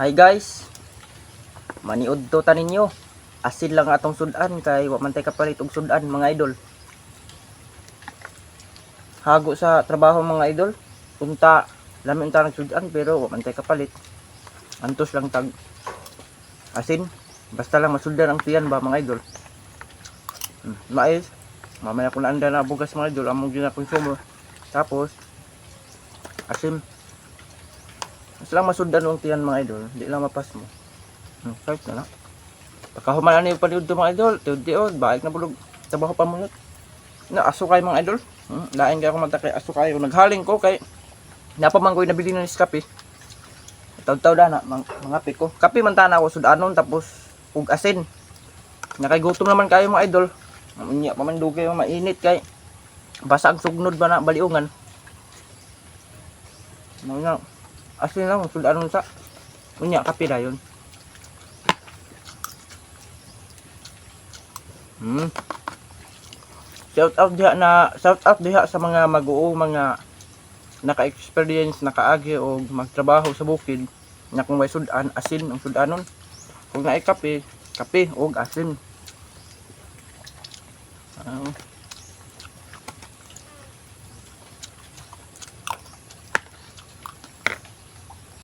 Hi guys. Maniud to ta ninyo. Asin lang atong sudan kay wa man tay kapalit og sudan mga idol. Hago sa trabaho mga idol. Punta lami unta ng sudan pero wa man tay kapalit. Antos lang tag asin. Basta lang masuldan ang tiyan ba mga idol. Hmm, mais. Mamaya ko na anda na bugas mga idol among gina konsumo. Tapos asin mas lang masundan ang tiyan mga idol, di lang mapas mo. Hmm, start na na. Pagkahuman na yung paliod mga idol, tiod tiod, baik na bulog, trabaho pa mo Na aso kayo mga idol. Hmm, lain kaya ako matakay aso kayo. Naghaling ko kay napaman ko nabili ng kape. Taw-taw na na, mga kape ko. Kape man tana ako sudanon tapos ug asin. Nakay-gutom naman kayo mga idol. Unya pa man dugay yung mainit kay basa ang sugnod ba na baliungan. Mga asin lang sudanon sa unya kape na yun. Hmm. Shout out diha na shout out diha sa mga mag-uo mga naka-experience nakaagi o magtrabaho sa bukid na kung may sudan asin ang sudanon kung naay kape kape og asin Ah,